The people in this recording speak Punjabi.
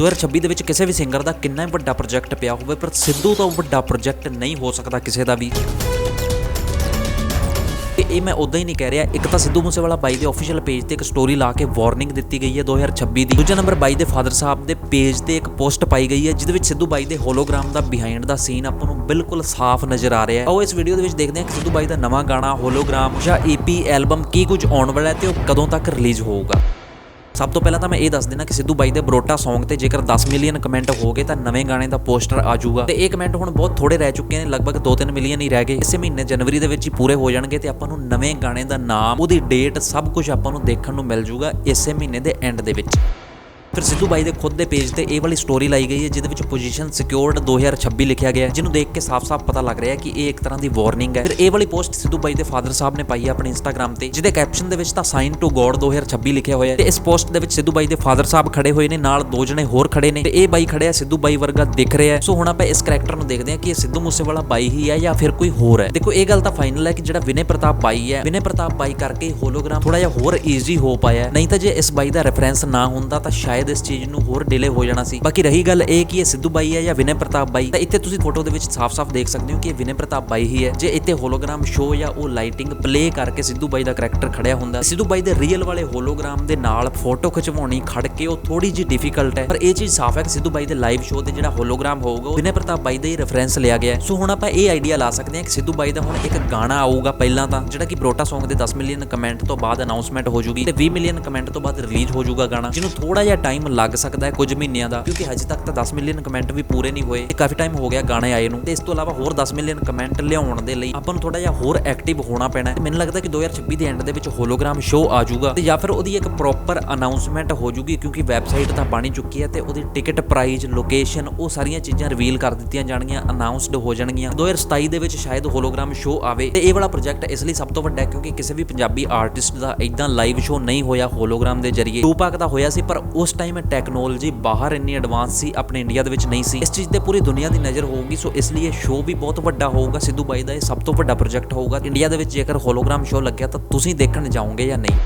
2026 ਦੇ ਵਿੱਚ ਕਿਸੇ ਵੀ ਸਿੰਗਰ ਦਾ ਕਿੰਨਾ ਹੀ ਵੱਡਾ ਪ੍ਰੋਜੈਕਟ ਪਿਆ ਹੋਵੇ, ਪਰ ਸਿੱਧੂ ਤੋਂ ਵੱਡਾ ਪ੍ਰੋਜੈਕਟ ਨਹੀਂ ਹੋ ਸਕਦਾ ਕਿਸੇ ਦਾ ਵੀ। ਤੇ ਇਹ ਮੈਂ ਉਦਾਂ ਹੀ ਨਹੀਂ ਕਹਿ ਰਿਹਾ, ਇੱਕ ਤਾਂ ਸਿੱਧੂ ਮੂਸੇਵਾਲਾ ਬਾਈ ਦੇ ਅਫੀਸ਼ੀਅਲ ਪੇਜ ਤੇ ਇੱਕ ਸਟੋਰੀ ਲਾ ਕੇ ਵਾਰਨਿੰਗ ਦਿੱਤੀ ਗਈ ਹੈ 2026 ਦੀ। ਦੂਜਾ ਨੰਬਰ ਬਾਈ ਦੇ ਫਾਦਰ ਸਾਹਿਬ ਦੇ ਪੇਜ ਤੇ ਇੱਕ ਪੋਸਟ ਪਾਈ ਗਈ ਹੈ, ਜਿਹਦੇ ਵਿੱਚ ਸਿੱਧੂ ਬਾਈ ਦੇ ਹੋਲੋਗ੍ਰਾਮ ਦਾ ਬਿਹਾਈਂਡ ਦਾ ਸੀਨ ਆਪਾਂ ਨੂੰ ਬਿਲਕੁਲ ਸਾਫ਼ ਨਜ਼ਰ ਆ ਰਿਹਾ ਹੈ। ਆਓ ਇਸ ਵੀਡੀਓ ਦੇ ਵਿੱਚ ਦੇਖਦੇ ਹਾਂ ਕਿ ਸਿੱਧੂ ਬਾਈ ਦਾ ਨਵਾਂ ਗਾਣਾ ਹੋਲੋਗ੍ਰਾਮ ਜਾਂ ਈਪੀ ਐਲਬਮ ਕੀ ਕੁਝ ਆਉਣ ਵਾਲਾ ਹੈ ਤੇ ਉਹ ਕਦੋਂ ਤੱਕ ਰਿਲੀਜ਼ ਹੋਊਗਾ। ਸਭ ਤੋਂ ਪਹਿਲਾਂ ਤਾਂ ਮੈਂ ਇਹ ਦੱਸ ਦੇਣਾ ਕਿ ਸਿੱਧੂ ਬਾਈ ਦੇ ਬਰੋਟਾ Song ਤੇ ਜੇਕਰ 10 ਮਿਲੀਅਨ ਕਮੈਂਟ ਹੋ ਗਏ ਤਾਂ ਨਵੇਂ ਗਾਣੇ ਦਾ ਪੋਸਟਰ ਆ ਜਾਊਗਾ। ਤੇ ਇਹ ਕਮੈਂਟ ਹੁਣ ਬਹੁਤ ਥੋੜੇ ਰਹਿ ਚੁੱਕੇ ਨੇ, ਲਗਭਗ 2-3 ਮਿਲੀਅਨ ਹੀ ਰਹਿ ਗਏ। ਇਸੇ ਮਹੀਨੇ ਜਨਵਰੀ ਦੇ ਵਿੱਚ ਹੀ ਪੂਰੇ ਹੋ ਜਾਣਗੇ ਤੇ ਆਪਾਂ ਨੂੰ ਨਵੇਂ ਗਾਣੇ ਦਾ ਨਾਮ, ਉਹਦੀ ਡੇਟ ਸਭ ਕੁਝ ਆਪਾਂ ਨੂੰ ਦੇਖਣ ਨੂੰ ਮਿਲ ਜਾਊਗਾ ਇਸੇ ਮਹੀਨੇ ਦੇ ਐਂਡ ਦੇ ਵਿੱਚ। ਫਿਰ ਸਿੱਧੂ ਬਾਈ ਦੇ ਖੁਦ ਦੇ ਪੇਜ ਤੇ ਇਹ ਵਾਲੀ ਸਟੋਰੀ ਲਾਈ ਗਈ ਹੈ, ਜਿਹਦੇ ਵਿੱਚ ਪੋਜੀਸ਼ਨ ਸਿਕਿਉਰਡ 2026 ਲਿਖਿਆ ਗਿਆ ਜਿਹਨੂੰ ਦੇਖ ਕੇ ਸਾਫ਼-ਸਾਫ਼ ਪਤਾ ਲੱਗ ਰਿਹਾ ਹੈ ਕਿ ਇਹ ਇੱਕ ਤਰ੍ਹਾਂ ਦੀ ਵਾਰਨਿੰਗ ਹੈ। ਫਿਰ ਇਹ ਵਾਲੀ ਪੋਸਟ ਸਿੱਧੂ ਬਾਈ ਦੇ ਫਾਦਰ ਸਾਹਿਬ ਨੇ ਪਾਈ ਹੈ ਆਪਣੇ ਇੰਸਟਾਗ੍ਰam ਤੇ, ਜਿਹਦੇ ਕੈਪਸ਼ਨ ਦੇ ਵਿੱਚ ਤਾਂ ਸਾਈਨ ਟੂ ਗੋਡ 2026 ਲਿਖਿਆ ਹੋਇਆ ਹੈ। ਤੇ ਇਸ ਪੋਸਟ ਦੇ ਵਿੱਚ ਸਿੱਧੂ ਬਾਈ ਦੇ ਫਾਦਰ ਸਾਹਿਬ ਖੜੇ ਹੋਏ ਨੇ, ਨਾਲ ਦੋ ਜਣੇ ਹੋਰ ਖੜੇ ਨੇ। ਤੇ ਇਹ ਬਾਈ ਖੜਿਆ ਸਿੱਧੂ ਬਾਈ ਵਰਗਾ ਦਿਖ ਰਿਹਾ ਹੈ। ਸੋ ਹੁਣ ਆਪਾਂ ਇਸ ਕੈਰੈਕਟਰ ਨੂੰ ਦੇਖਦੇ ਹਾਂ ਕਿ ਇਹ ਸਿੱਧੂ ਮੂਸੇਵਾਲਾ ਬਾਈ ਹੀ ਹੈ ਜਾਂ ਫਿਰ ਕੋਈ ਹੋਰ ਹੈ। ਦੇਖੋ, ਇਹ ਗੱਲ ਤਾਂ ਫਾਈਨਲ ਹੈ ਕਿ ਜਿਹੜਾ ਵਿਨੇ ਪ੍ਰਤਾਪ ਬਾਈ ਹੈ, ਵਿਨੇ ਪ੍ਰਤਾਪ ਬਾਈ ਕਰਕੇ ਹੋਲੋਗ੍ਰਾਮ ਥੋੜਾ ਜਿਹਾ ਹੋਰ ਈਜ਼ੀ ਹੋ ਪਾਇਆ ਨਹੀਂ ਤਾਂ ਜੇ ਇਸ ਬਾਈ ਦਾ ਰੈਫਰੈਂਸ ਨਾ ਹੁੰਦਾ, ਤਾਂ ਸ਼ਾਇਦ ਇਸ ਚੀਜ਼ ਨੂੰ ਹੋਰ ਡਿਲੇ ਹੋ ਜਾਣਾ ਸੀ। ਬਾਕੀ ਰਹੀ ਗੱਲ ਇਹ ਕਿ ਇਹ ਸਿੱਧੂ ਬਾਈ ਹੈ ਜਾਂ ਵਿਨੇ ਪ੍ਰਤਾਪ ਬਾਈ, ਤਾਂ ਇੱਥੇ ਤੁਸੀਂ ਫੋਟੋ ਦੇ ਵਿੱਚ ਸਾਫ਼-ਸਾਫ਼ ਦੇਖ ਸਕਦੇ ਹੋ ਕਿ ਇਹ ਵਿਨੇ ਪ੍ਰਤਾਪ ਬਾਈ ਹੀ ਹੈ। ਜੇ ਇੱਥੇ ਹੋਲੋਗ੍ਰਾਮ ਸ਼ੋ ਜਾਂ ਉਹ ਲਾਈਟਿੰਗ ਪਲੇ ਕਰਕੇ ਸਿੱਧੂ ਬਾਈ ਦਾ ਕੈਰੈਕਟਰ ਖੜਿਆ ਹੁੰਦਾ, ਸਿੱਧੂ ਬਾਈ ਦੇ ਰੀਅਲ ਵਾਲੇ ਹੋਲੋਗ੍ਰਾਮ ਦੇ ਨਾਲ ਫੋਟੋ ਖਿਚਵਾਉਣੀ, ਖੜ ਕੇ ਉਹ ਥੋੜੀ ਜਿਹੀ ਡਿਫਿਕਲਟ ਹੈ। ਪਰ ਇਹ ਚੀਜ਼ ਸਾਫ਼ ਹੈ ਕਿ ਸਿੱਧੂ ਬਾਈ ਦੇ ਲਾਈਵ ਸ਼ੋ ਤੇ ਜਿਹੜਾ ਹੋਲੋਗ੍ਰਾਮ ਹੋਊਗਾ, ਉਹ ਵਿਨੇ ਪ੍ਰਤਾਪ ਬਾਈ ਦਾ ਹੀ ਰੈਫਰੈਂਸ ਲਿਆ ਗਿਆ ਸੋ ਹੁਣ ਆਪਾਂ ਇਹ ਆਈਡੀਆ ਲਾ ਸਕਦੇ ਹਾਂ ਕਿ ਸਿੱਧੂ ਬਾਈ ਦਾ ਹੁਣ ਇੱਕ ਗਾਣਾ ਆਊਗਾ ਪਹਿਲਾਂ ਤਾਂ, ਜਿਹੜਾ ਕਿ ਬਰੋਟਾ Song ਦੇ 10 ਮਿਲੀਅਨ ਕਮੈਂਟ ਤੋਂ ਬਾਅਦ ਅਨਾਉਂਸਮੈਂਟ ਹੋ ਜੂਗੀ ਤੇ 20 ਮਿਲੀਅਨ ਕਮੈਂਟ ਤੋਂ ਬਾਅਦ ਰਿਲੀਜ਼ ਹੋ ਜਾਊਗਾ ਗਾਣਾ, ਜਿਹਨੂੰ ਥੋੜਾ ਜਿਹਾ ਟਾਈਮ ਲੱਗ ਸਕਦਾ ਹੈ ਕੁਝ ਮਹੀਨਿਆਂ ਦਾ, ਕਿਉਂਕਿ ਹਜੇ ਤੱਕ ਤਾਂ 10 ਮਿਲੀਅਨ ਕਮੈਂਟ ਵੀ ਪੂਰੇ ਨਹੀਂ ਹੋਏ। ਤੇ ਕਾਫੀ ਟਾਈਮ ਹੋ ਗਿਆ ਗਾਣੇ ਆਏ ਨੂੰ। ਤੇ ਇਸ ਤੋਂ ਇਲਾਵਾ ਹੋਰ 10 ਮਿਲੀਅਨ ਕਮੈਂਟ ਲਿਆਉਣ ਦੇ ਲਈ ਆਪਾਂ ਨੂੰ ਥੋੜਾ ਜਿਹਾ ਹੋਰ ਐਕਟਿਵ ਹੋਣਾ ਪੈਣਾ ਹੈ। ਮੈਨੂੰ ਲੱਗਦਾ ਕਿ 2026 ਦੇ ਐਂਡ ਦੇ ਵਿੱਚ ਹੋਲੋਗ੍ਰਾਮ ਸ਼ੋ ਆ ਜਾਊਗਾ ਤੇ ਜਾਂ ਫਿਰ ਉਹਦੀ ਇੱਕ ਪ੍ਰੋਪਰ ਅਨਾਉਂਸਮੈਂਟ ਹੋ ਜੂਗੀ ਕਿਉਂਕਿ ਵੈਬਸਾਈਟ ਤਾਂ ਬਣੀ ਚੁੱਕੀ ਹੈ ਤੇ ਉਹਦੀ ਟਿਕਟ ਪ੍ਰਾਈਸ ਲੋਕੇਸ਼ਨ ਉਹ ਸਾਰੀਆਂ ਚੀਜ਼ਾਂ ਰਿਵੀਲ ਕਰ ਦਿੱਤੀਆਂ ਜਾਣਗੀਆਂ ਅਨਾਉਂਸਡ ਹੋ ਜਾਣਗੀਆਂ। 2027 ਦੇ ਵਿੱਚ ਸ਼ਾਇਦ ਹੋਲੋਗ੍ਰਾਮ ਸ਼ੋਅ ਆਵੇ ਤੇ ਇਹ ਵਾਲਾ ਪ੍ਰੋਜੈਕਟ ਇਸ ਲਈ ਸਭ ਤੋਂ ਵੱਡਾ ਹੈ, ਕਿਉਂਕਿ ਕਿਸੇ ਵੀ ਪੰਜਾਬੀ ਆਰਟਿਸਟ ਦਾ ਇਦਾਂ ਲਾਈਵ ਸ਼ੋਅ ਨਹੀਂ ਹੋਇਆ ਹੋਲੋਗ੍ਰਾਮ ਦੇ ਜ਼ਰੀਏ। ਟੂਪਾਕ ਦਾ ਹੋਇਆ ਸੀ, ਪਰ ਉਸ ਟਾਈਮ ਟੈਕਨੋਲੋਜੀ ਬਾਹਰ ਇੰਨੀ ਐਡਵਾਂਸ ਸੀ, ਆਪਣੇ ਇੰਡੀਆ ਦੇ ਵਿੱਚ ਨਹੀਂ ਸੀ। ਇਸ ਚੀਜ਼ ਤੇ ਪੂਰੀ ਦੁਨੀਆ ਦੀ ਨਜ਼ਰ ਹੋਊਗੀ, ਸੋ ਇਸ ਲਈ ਇਹ ਸ਼ੋਅ ਵੀ ਬਹੁਤ ਵੱਡਾ ਹੋਊਗਾ। ਸਿੱਧੂ ਬਾਈ ਦਾ ਇਹ ਸਭ ਤੋਂ ਵੱਡਾ ਪ੍ਰੋਜੈਕਟ ਹੋਊਗਾ। ਇੰਡੀਆ ਦੇ ਵਿੱਚ ਜੇਕਰ ਹੋਲੋਗ੍ਰਾਮ ਸ਼ੋਅ ਲੱਗਿਆ, ਤਾਂ ਤੁਸੀਂ ਦੇਖਣ ਜਾਓਗੇ ਜਾਂ ਨਹੀਂ?